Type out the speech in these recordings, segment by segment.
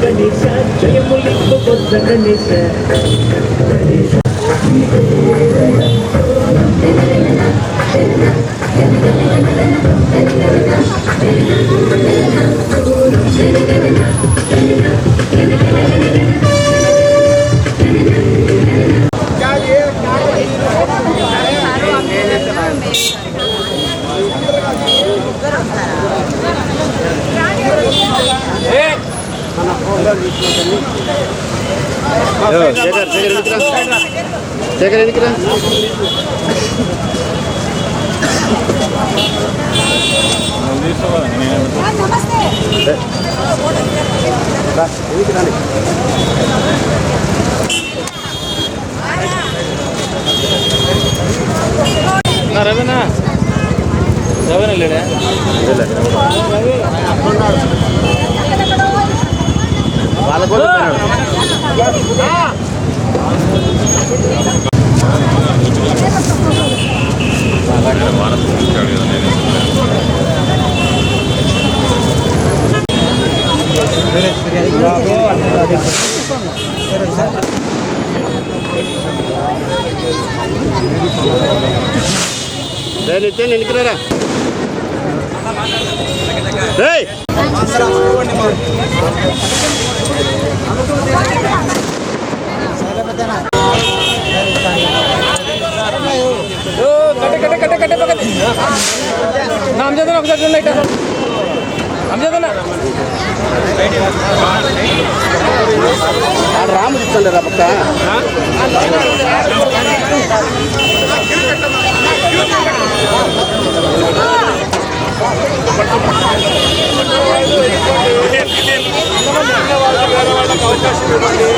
గణేశ జై జయములింపు గణేశ శేఖర్ శేఖర్ ఎందుకురా శేఖర్ ఎందుకురా లేడా వాళ్ళ కూడా ఉన్నాడు. రే నిత్యం ఎన్నికరారా రేయ్! కట్టే కట్టే కట్టే కట్టే పక్కన నామ్ చేద్దాం ఒకసారి చూడండి ఇట్లా నామ్ చేద్దాం రాము చెప్తాను రా పక్క అవకాశం ఇవ్వండి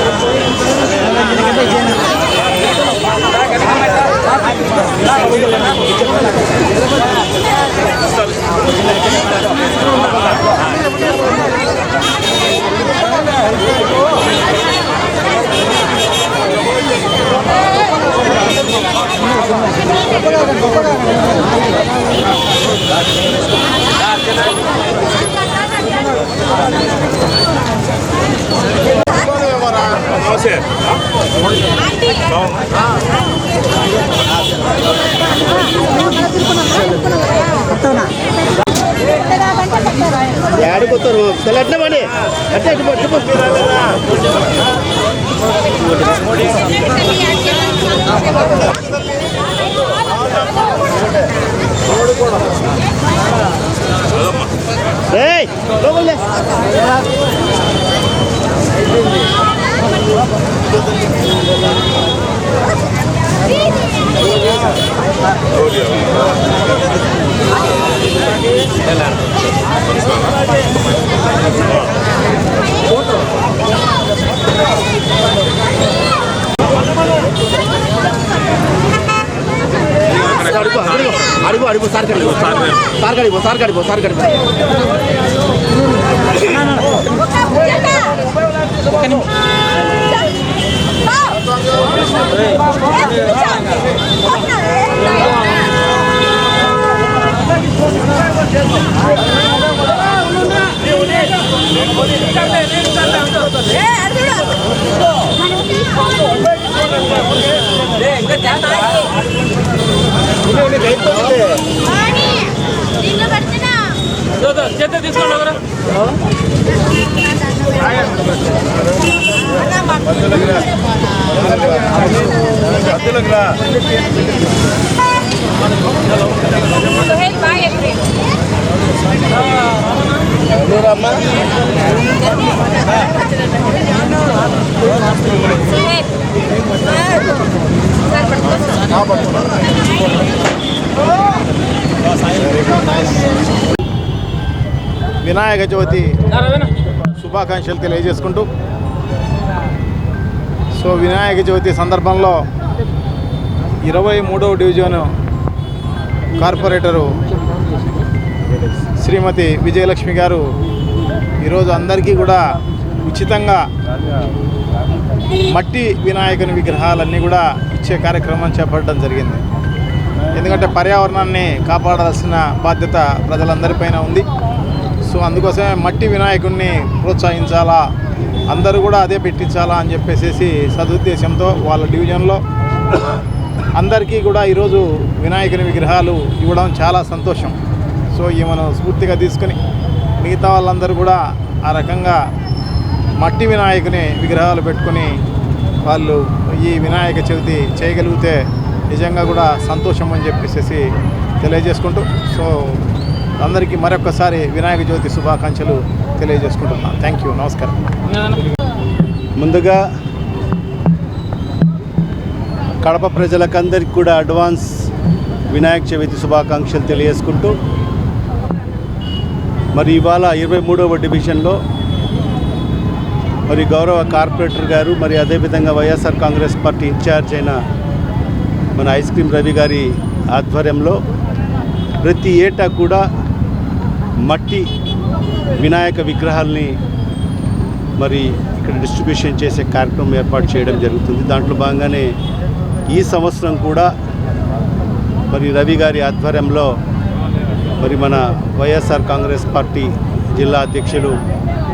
ఆడిపోతారు తెల్ల అట్లే పడి. అట్టే అటు పో, అటు పో. అడుగు అడుగు సార్ కడిపో సార్ కడిపో సార్ కడిపో సార్ కడిపో చేత తీసుకోండి ఒకరు సుహేల్ వినాయక చవితి శుభాకాంక్షలు తెలియజేసుకుంటూ. సో వినాయక చవితి సందర్భంలో ఇరవై మూడవ డివిజన్ కార్పొరేటరు శ్రీమతి విజయలక్ష్మి గారు ఈరోజు అందరికీ కూడా ఉచితంగా మట్టి వినాయకుని విగ్రహాలన్నీ కూడా ఇచ్చే కార్యక్రమం చేపట్టడం జరిగింది. ఎందుకంటే పర్యావరణాన్ని కాపాడాల్సిన బాధ్యత ప్రజలందరిపైన ఉంది. సో అందుకోసమే మట్టి వినాయకుడిని ప్రోత్సహించాలా అందరూ కూడా అదే పెట్టించాలా అని చెప్పేసి సదుద్దేశంతో వాళ్ళ డివిజన్లో అందరికీ కూడా ఈరోజు వినాయకుని విగ్రహాలు ఇవ్వడం చాలా సంతోషం. సో ఈమెను స్ఫూర్తిగా తీసుకొని మిగతా వాళ్ళందరూ కూడా ఆ రకంగా మట్టి వినాయకుని విగ్రహాలు పెట్టుకొని వాళ్ళు ఈ వినాయక చవితి చేయగలిగితే నిజంగా కూడా సంతోషం అని చెప్పేసి తెలియజేసుకుంటూ సో అందరికీ మరొకసారి వినాయక చవితి శుభాకాంక్షలు తెలియజేసుకుంటున్నాను థ్యాంక్ యూ నమస్కారం. ముందుగా కడప ప్రజలకందరికీ కూడా అడ్వాన్స్ వినాయక చవితి శుభాకాంక్షలు తెలియజేసుకుంటూ మరి ఇవాళ ఇరవై మూడవ డివిజన్లో మరి గౌరవ కార్పొరేటర్ గారు మరి అదేవిధంగా వైఎస్ఆర్ కాంగ్రెస్ పార్టీ ఇన్ఛార్జ్ అయిన మన ఐస్ క్రీమ్ రవి గారి ఆధ్వర్యంలో ప్రతి ఏటా కూడా మట్టి వినాయక విగ్రహాల్ని మరి ఇక్కడ డిస్ట్రిబ్యూషన్ చేసే కార్యక్రమం ఏర్పాటు చేయడం జరుగుతుంది. దాంట్లో భాగంగానే ఈ సంవత్సరం కూడా మరి రవి గారి ఆధ్వర్యంలో మరి మన వైఎస్ఆర్ కాంగ్రెస్ పార్టీ జిల్లా అధ్యక్షులు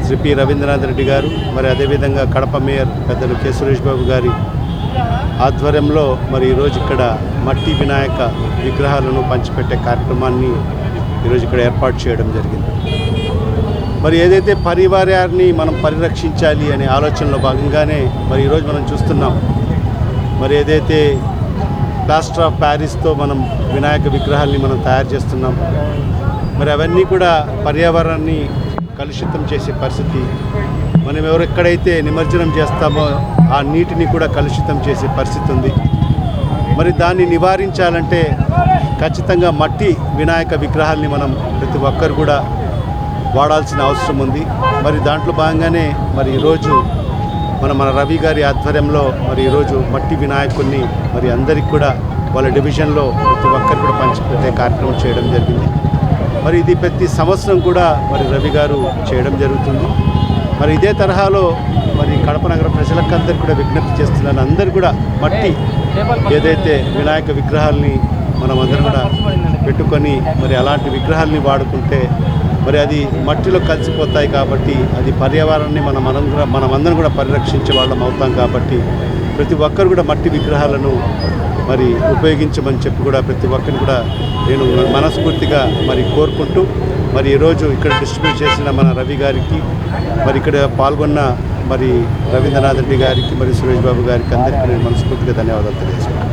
శ్రీ పి రవీంద్రనాథ్ రెడ్డి గారు మరి అదేవిధంగా కడప మేయర్ పెద్దలు కె సురేష్ బాబు గారి ఆధ్వర్యంలో మరి ఈరోజు ఇక్కడ మట్టి వినాయక విగ్రహాలను పంచిపెట్టే కార్యక్రమాన్ని ఈరోజు ఇక్కడ ఏర్పాటు చేయడం జరిగింది. మరి ఏదైతే పరివారాన్ని మనం పరిరక్షించాలి అనే ఆలోచనలో భాగంగానే మరి ఈరోజు మనం చూస్తున్నాం. మరి ఏదైతే ప్లాస్టర్ ఆఫ్ ప్యారిస్తో మనం వినాయక విగ్రహాల్ని మనం తయారు చేస్తున్నాం. మరి అవన్నీ కూడా పర్యావరణాన్ని కలుషితం చేసే పరిస్థితి. మనం ఎవరెక్కడైతే నిమజ్జనం చేస్తామో ఆ నీటిని కూడా కలుషితం చేసే పరిస్థితి ఉంది. మరి దాన్ని నివారించాలంటే ఖచ్చితంగా మట్టి వినాయక విగ్రహాల్ని మనం ప్రతి ఒక్కరు కూడా వాడాల్సిన అవసరం ఉంది. మరి దాంట్లో భాగంగానే మరి ఈరోజు మన మన రవి గారి ఆధ్వర్యంలో మరి ఈరోజు మట్టి వినాయకుడిని మరి అందరికి కూడా వాళ్ళ డివిజన్లో ప్రతి ఒక్కరు కూడా పంచిపెట్టే కార్యక్రమం చేయడం జరిగింది. మరి ఇది ప్రతి సంవత్సరం కూడా మరి రవి గారు చేయడం జరుగుతుంది. మరి ఇదే తరహాలో మరి కడప నగర ప్రజలకందరికీ కూడా విజ్ఞప్తి చేస్తున్నాను. అందరు కూడా మట్టి ఏదైతే వినాయక విగ్రహాల్ని మనమందరం కూడా పెట్టుకొని మరి అలాంటి విగ్రహాల్ని వాడుకుంటే మరి అది మట్టిలో కలిసిపోతాయి కాబట్టి అది పర్యావరణాన్ని మనం మనం కూడా మనమందరం కూడా పరిరక్షించే వాళ్ళం అవుతాం కాబట్టి ప్రతి ఒక్కరు కూడా మట్టి విగ్రహాలను మరి ఉపయోగించమని చెప్పి కూడా ప్రతి ఒక్కరిని కూడా నేను మనస్ఫూర్తిగా మరి కోరుకుంటూ మరి ఈరోజు ఇక్కడ డిస్ట్రిబ్యూట్ చేసిన మన రవి గారికి మరి ఇక్కడ పాల్గొన్న మరి రవీంద్రనాథ్ రెడ్డి గారికి మరి సురేష్ బాబు గారికి అందరికీ నేను మనస్ఫూర్తిగా ధన్యవాదాలు తెలియజేస్తున్నాను.